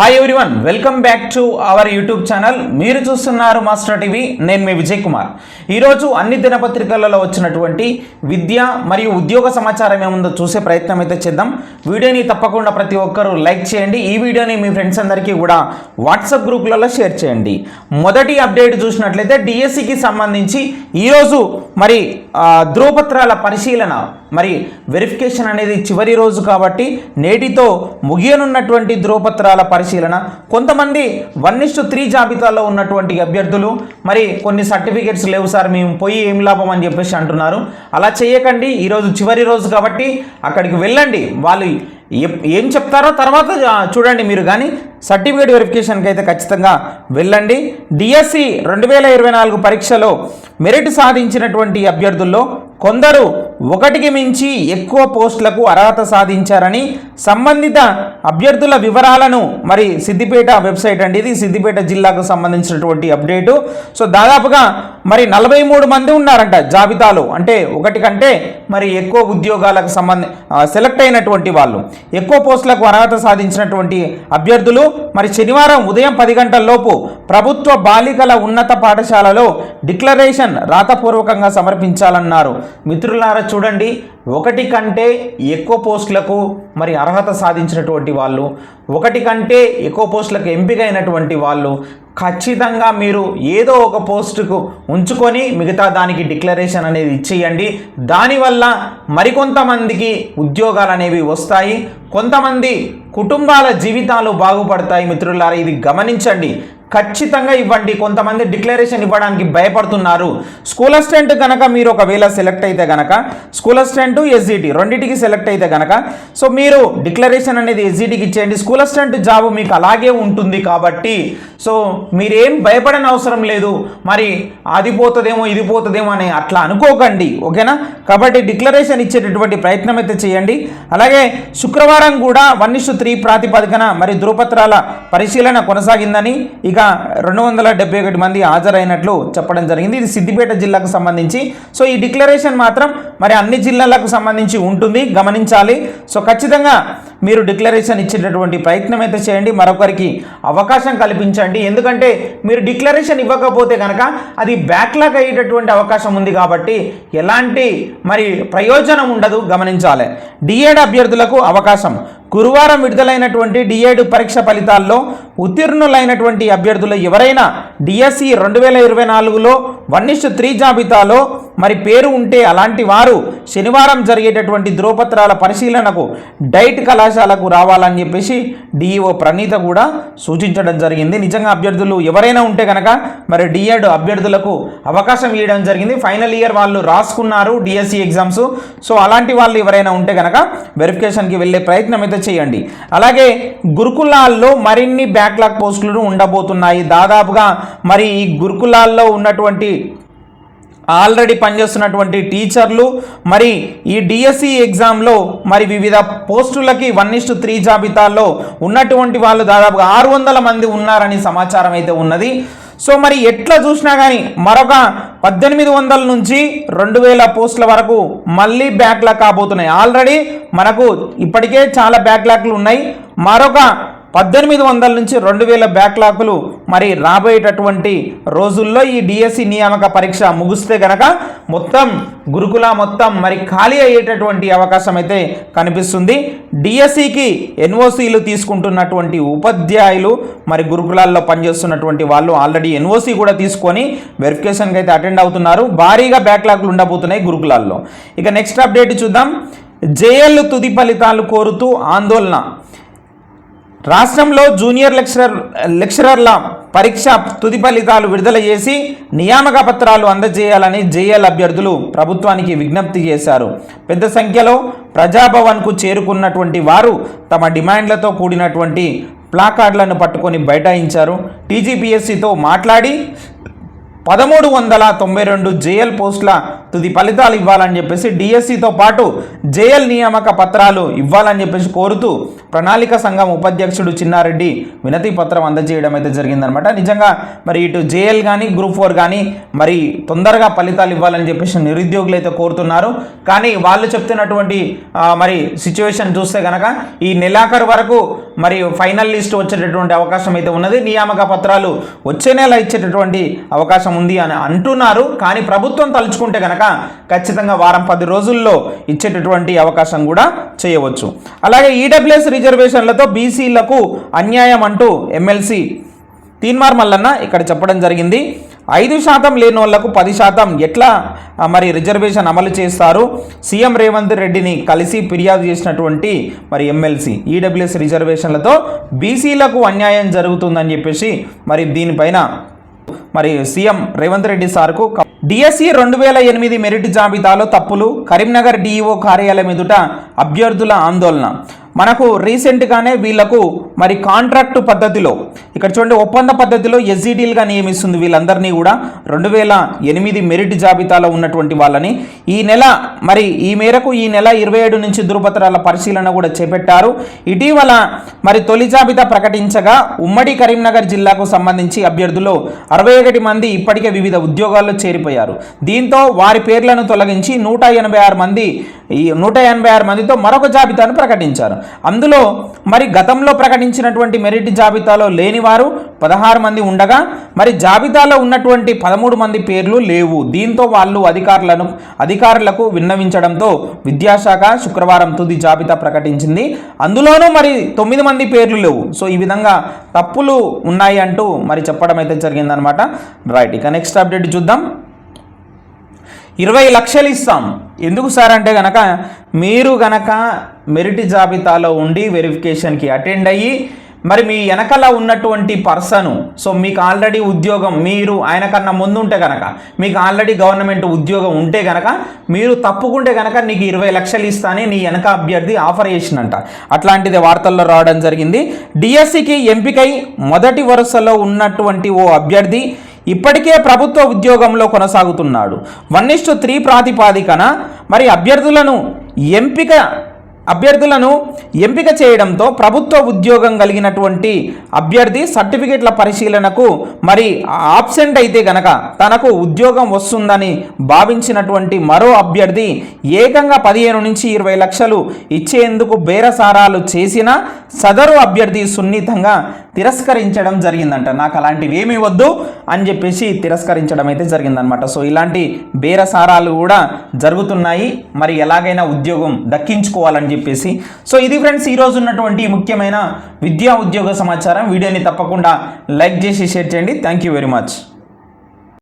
Hi everyone welcome back to our YouTube channel మీరు చూస్తున్నారు master TV నేను మీ విజయ్ కుమార్ ఈరోజు అన్ని దినపత్రికలలో వచ్చినటువంటి విద్య మరియు ఉద్యోగ సమాచారం ఏముందో చూసే ప్రయత్నం అయితే చేద్దాం. వీడియోని తప్పకుండా ప్రతి ఒక్కరూ లైక్ చేయండి. ఈ వీడియోని మీ ఫ్రెండ్స్ అందరికీ కూడా వాట్సాప్ గ్రూపులలో షేర్ చేయండి. మొదటి అప్డేట్ చూసినట్లయితే డిఎస్సికి సంబంధించి ఈరోజు మరి ధ్రువపత్రాల పరిశీలన మరి వెరిఫికేషన్ అనేది చివరి రోజు కాబట్టి నేటితో ముగియనున్నటువంటి ధ్రువపత్రాల పరిశీలన. కొంతమంది వన్ ఇస్టు త్రీ జాబితాలో ఉన్నటువంటి అభ్యర్థులు మరి కొన్ని సర్టిఫికేట్స్ లేవు సార్ మేము పోయి ఏం లాభం అని చెప్పేసి అంటున్నారు. అలా చేయకండి ఈరోజు చివరి రోజు కాబట్టి అక్కడికి వెళ్ళండి. వాళ్ళు ఏం చెప్తారో తర్వాత చూడండి మీరు కానీ. సర్టిఫికేట్ వెరిఫికేషన్కి అయితే ఖచ్చితంగా వెళ్ళండి. డిఎస్సి రెండు వేల ఇరవై నాలుగు పరీక్షలో మెరిట్ సాధించినటువంటి అభ్యర్థుల్లో కొందరు ఒకటికి మించి ఎక్కువ పోస్టులకు అర్హత సాధించారని సంబంధిత అభ్యర్థుల వివరాలను మరి సిద్దిపేట వెబ్సైట్ అండి ఇది సిద్దిపేట జిల్లాకు సంబంధించినటువంటి అప్డేటు. సో దాదాపుగా మరి నలభై మూడు మంది ఉన్నారంట జాబితాలో. అంటే ఒకటి కంటే మరి ఎక్కువ ఉద్యోగాలకు సంబంధి సెలెక్ట్ అయినటువంటి వాళ్ళు. ఎక్కువ పోస్టులకు అర్హత సాధించినటువంటి అభ్యర్థులు మరి శనివారం ఉదయం పది గంటల్లోపు ప్రభుత్వ బాలికల ఉన్నత పాఠశాలలో డిక్లరేషన్ రాతపూర్వకంగా సమర్పించాలన్నారు. మిత్రులారా చూడండి ఒకటి కంటే ఎక్కువ పోస్టులకు మరి అర్హత సాధించినటువంటి వాళ్ళు ఒకటి కంటే ఎక్కువ పోస్టులకు ఎంపికైనటువంటి వాళ్ళు ఖచ్చితంగా మీరు ఏదో ఒక పోస్టుకు ఉంచుకొని మిగతా దానికి డిక్లరేషన్ అనేది ఇచ్చేయండి. దానివల్ల మరికొంతమందికి ఉద్యోగాలు అనేవి వస్తాయి. కొంతమంది కుటుంబాల జీవితాలు బాగుపడతాయి. మిత్రులారా ఇది గమనించండి. ఖచ్చితంగా ఇవ్వండి. కొంతమంది డిక్లరేషన్ ఇవ్వడానికి భయపడుతున్నారు. స్కూల్ అసిస్టెంట్ కనుక మీరు ఒకవేళ సెలెక్ట్ అయితే కనుక స్కూల్ అసిస్టెంట్ ఎస్జిటి రెండింటికి సెలెక్ట్ అయితే కనుక సో మీరు డిక్లరేషన్ అనేది ఎస్జిటికి ఇచ్చేయండి. స్కూల్ అసిస్టెంట్ జాబ్ మీకు అలాగే ఉంటుంది కాబట్టి సో మీరేం భయపడని అవసరం లేదు. మరి అది పోతుందేమో ఇది పోతుందేమో అని అట్లా అనుకోకండి. ఓకేనా? కాబట్టి డిక్లరేషన్ ఇచ్చేటటువంటి ప్రయత్నం అయితే చేయండి. అలాగే శుక్రవారం కూడా వన్ ఇష్యూ త్రీ ప్రాతిపదికన మరి ధృవపత్రాల పరిశీలన కొనసాగిందని ఇక రెండు వందల డెబ్బై ఒకటి మంది హాజరైనట్లు చెప్పడం జరిగింది. ఇది సిద్దిపేట జిల్లాకు సంబంధించి. సో ఈ డిక్లరేషన్ మాత్రం మరి అన్ని జిల్లాలకు సంబంధించి ఉంటుంది. గమనించాలి. సో ఖచ్చితంగా మీరు డిక్లరేషన్ ఇచ్చేటటువంటి ప్రయత్నం అయితే చేయండి. మరొకరికి అవకాశం కల్పించండి. ఎందుకంటే మీరు డిక్లరేషన్ ఇవ్వకపోతే కనుక అది బ్యాక్లాగ్ అయ్యేటటువంటి అవకాశం ఉంది కాబట్టి ఎలాంటి మరి ప్రయోజనం ఉండదు. గమనించాలి. డిఏడ్ అభ్యర్థులకు అవకాశం. గురువారం విడుదలైనటువంటి డిఏడు పరీక్ష ఫలితాల్లో ఉత్తీర్ణులైనటువంటి అభ్యర్థులు ఎవరైనా డిఎస్సి రెండు వేల ఇరవై నాలుగులో వన్ ఇస్టు త్రీ జాబితాలో మరి పేరు ఉంటే అలాంటి వారు శనివారం జరిగేటటువంటి ధ్రువపత్రాల పరిశీలనకు డైట్ కళాశాలకు రావాలని చెప్పేసి డిఈఓ ప్రణీత కూడా సూచించడం జరిగింది. నిజంగా అభ్యర్థులు ఎవరైనా ఉంటే కనుక మరి డిఎడ్ అభ్యర్థులకు అవకాశం ఇవ్వడం జరిగింది. ఫైనల్ ఇయర్ వాళ్ళు రాసుకున్నారు డిఎస్సి ఎగ్జామ్స్. సో అలాంటి వాళ్ళు ఎవరైనా ఉంటే కనుక వెరిఫికేషన్కి వెళ్ళే ప్రయత్నం అయితే చేయండి. అలాగే గురుకులాల్లో మరిన్ని బ్యాక్లాగ్ పోస్టులు ఉండబోతున్నాయి. దాదాపుగా మరి ఈ గురుకులాల్లో ఉన్నటువంటి ఆల్రెడీ పనిచేస్తున్నటువంటి టీచర్లు మరి ఈ డిఎస్సి ఎగ్జామ్లో మరి వివిధ పోస్టులకి వన్ ఇస్టు త్రీ జాబితాల్లో ఉన్నటువంటి వాళ్ళు దాదాపుగా ఆరు వందల మంది ఉన్నారని సమాచారం అయితే ఉన్నది. సో మరి ఎట్లా చూసినా కానీ మరొక పద్దెనిమిది వందల నుంచి రెండు వేల పోస్టుల వరకు మళ్ళీ బ్యాక్లాగ్ కాబోతున్నాయి. ఆల్రెడీ మనకు ఇప్పటికే చాలా బ్యాక్లాగ్లు ఉన్నాయి. మరొక పద్దెనిమిది వందల నుంచి రెండు వేల బ్యాక్లాగులు మరి రాబోయేటటువంటి రోజుల్లో ఈ డిఎస్సి నియామక పరీక్ష ముగిస్తే గనక మొత్తం గురుకుల మొత్తం మరి ఖాళీ అయ్యేటటువంటి అవకాశం అయితే కనిపిస్తుంది. డిఎస్సికి ఎన్ఓసీలు తీసుకుంటున్నటువంటి ఉపాధ్యాయులు మరి గురుకులాల్లో పనిచేస్తున్నటువంటి వాళ్ళు ఆల్రెడీ ఎన్ఓసి కూడా తీసుకొని వెరిఫికేషన్కి అయితే అటెండ్ అవుతున్నారు. భారీగా బ్యాక్లాగ్లు ఉండబోతున్నాయి గురుకులాల్లో. ఇక నెక్స్ట్ అప్డేట్ చూద్దాం. జేఎల్ తుది ఫలితాలు కోరుతూ ఆందోళన. రాష్ట్రంలో జూనియర్ లెక్చరర్ లెక్చరర్ల పరీక్ష తుది ఫలితాలు విడుదల చేసి నియామక పత్రాలు అందజేయాలని జేఎల్ అభ్యర్థులు ప్రభుత్వానికి విజ్ఞప్తి చేశారు. పెద్ద సంఖ్యలో ప్రజాభవన్కు చేరుకున్నటువంటి వారు తమ డిమాండ్లతో కూడినటువంటి ప్లాకార్డులను పట్టుకొని బైఠాయించారు. టీజీపీఎస్సీతో మాట్లాడి పదమూడు వందల తొంభై రెండు జేఎల్ పోస్టుల తుది ఫలితాలు ఇవ్వాలని చెప్పేసి డిఎస్సితో పాటు జేఎల్ నియామక పత్రాలు ఇవ్వాలని చెప్పేసి కోరుతూ ప్రణాళిక సంఘం ఉపాధ్యక్షుడు చిన్నారెడ్డి వినతి పత్రం అందజేయడం అయితే జరిగిందనమాట. నిజంగా మరి ఇటు జేఎల్ కానీ గ్రూప్ ఫోర్ కానీ మరి తొందరగా ఫలితాలు ఇవ్వాలని చెప్పేసి నిరుద్యోగులు అయితే కోరుతున్నారు. కానీ వాళ్ళు చెప్తున్నటువంటి మరి సిచ్యువేషన్ చూస్తే కనుక ఈ నెలాఖరు వరకు మరియు ఫైనల్ లిస్ట్ వచ్చేటటువంటి అవకాశం అయితే ఉన్నది. నియామక పత్రాలు వచ్చే నెల ఇచ్చేటటువంటి అవకాశం ఉంది అని అంటున్నారు. కానీ ప్రభుత్వం తలుచుకుంటే కనుక ఖచ్చితంగా వారం పది రోజుల్లో ఇచ్చేటటువంటి అవకాశం కూడా చేయవచ్చు. అలాగే ఈడబ్ల్యూఎస్ రిజర్వేషన్లతో బీసీలకు అన్యాయం అంటూ ఎమ్మెల్సీ తీన్మార్ మల్లన్న ఇక్కడ చెప్పడం జరిగింది. ఐదు శాతం లేని వాళ్ళకు పది శాతం. ఎట్లా? మరి రిజర్వేషన్ అమలు చేస్తారు. సీఎం రేవంత్ రెడ్డిని కలిసి ఫిర్యాదు చేసినటువంటి మరి ఎమ్మెల్సీ ఈడబ్ల్యూఎస్ రిజర్వేషన్లతో బీసీలకు అన్యాయం జరుగుతుందని చెప్పేసి మరి దీనిపైన మరి సీఎం రేవంత్ రెడ్డి సార్కు డిఎస్సి రెండు వేల ఎనిమిది మెరిట్ జాబితాలో తప్పులు కరీంనగర్ డిఈఓ కార్యాలయం ఎదుట అభ్యర్థుల ఆందోళన. మనకు రీసెంట్గానే వీళ్ళకు మరి కాంట్రాక్టు పద్ధతిలో ఇక్కడ చూడండి ఒప్పంద పద్ధతిలో ఎస్జీడీలుగా నియమిస్తుంది వీళ్ళందరినీ కూడా. రెండు వేల ఎనిమిది మెరిట్ జాబితాలో ఉన్నటువంటి వాళ్ళని ఈ నెల మరి ఈ మేరకు ఈ నెల ఇరవై ఏడు నుంచి ధృవపత్రాల పరిశీలన కూడా చేపట్టారు. ఇటీవల మరి తొలి జాబితా ప్రకటించగా ఉమ్మడి కరీంనగర్ జిల్లాకు సంబంధించి అభ్యర్థులు అరవై ఒకటి మంది ఇప్పటికే వివిధ ఉద్యోగాల్లో చేరిపోయారు. దీంతో వారి పేర్లను తొలగించి నూట ఎనభై ఆరు మంది ఈ నూట ఎనభై ఆరు మందితో మరొక జాబితాను ప్రకటించారు. అందులో మరి గతంలో ప్రకటించినటువంటి మెరిట్ జాబితాలో లేని వారు పదహారు మంది ఉండగా మరి జాబితాలో ఉన్నటువంటి పదమూడు మంది పేర్లు లేవు. దీంతో వాళ్ళు అధికారులను అధికారులకు విన్నవించడంతో విద్యాశాఖ శుక్రవారం తుది జాబితా ప్రకటించింది. అందులోనూ మరి తొమ్మిది మంది పేర్లు లేవు. సో ఈ విధంగా తప్పులు ఉన్నాయి అంటూ మరి చెప్పడం అయితే జరిగిందనమాట. రైట్ ఇక నెక్స్ట్ అప్డేట్ చూద్దాం. ఇరవై లక్షలు ఇస్తాం. ఎందుకు సార్ అంటే గనక మీరు గనక మెరిట్ జాబితాలో ఉండి వెరిఫికేషన్కి అటెండ్ అయ్యి మరి మీ వెనకాల ఉన్నటువంటి పర్సన్ సో మీకు ఆల్రెడీ ఉద్యోగం మీరు ఆయన కన్నా ముందు ఉంటే కనుక మీకు ఆల్రెడీ గవర్నమెంట్ ఉద్యోగం ఉంటే కనుక మీరు తప్పుకుంటే కనుక నీకు ఇరవై లక్షలు ఇస్తానే నీ వెనక అభ్యర్థి ఆఫర్ చేసినంట అట్లాంటిది వార్తల్లో రావడం జరిగింది. డిఎస్సికి ఎంపికై మొదటి వరుసలో ఉన్నటువంటి ఓ అభ్యర్థి ఇప్పటికే ప్రభుత్వ ఉద్యోగంలో కొనసాగుతున్నాడు. వన్ ఇస్టు త్రీ ప్రాతిపాదికన మరి అభ్యర్థులను ఎంపిక అభ్యర్థులను ఎంపిక చేయడంతో ప్రభుత్వ ఉద్యోగం కలిగినటువంటి అభ్యర్థి సర్టిఫికేట్ల పరిశీలనకు మరి ఆబ్సెంట్ అయితే గనక తనకు ఉద్యోగం వస్తుందని భావించినటువంటి మరో అభ్యర్థి ఏకంగా పదిహేను నుంచి ఇరవై లక్షలు ఇచ్చేందుకు బేరసారాలు చేసిన సదరు అభ్యర్థి సున్నితంగా తిరస్కరించడం జరిగిందంట. నాకు అలాంటివి ఏమీ వద్దు అని చెప్పేసి తిరస్కరించడం అయితే జరిగిందనమాట సో ఇలాంటి బేరసారాలు కూడా జరుగుతున్నాయి. మరి ఎలాగైనా ఉద్యోగం దక్కించుకోవాలని చెప్పేసి. సో ఇది ఫ్రెండ్స్ ఈరోజు ఉన్నటువంటి ముఖ్యమైన విద్యా ఉద్యోగ సమాచారం. వీడియోని తప్పకుండా లైక్ చేసి షేర్ చేయండి. Thank you very much.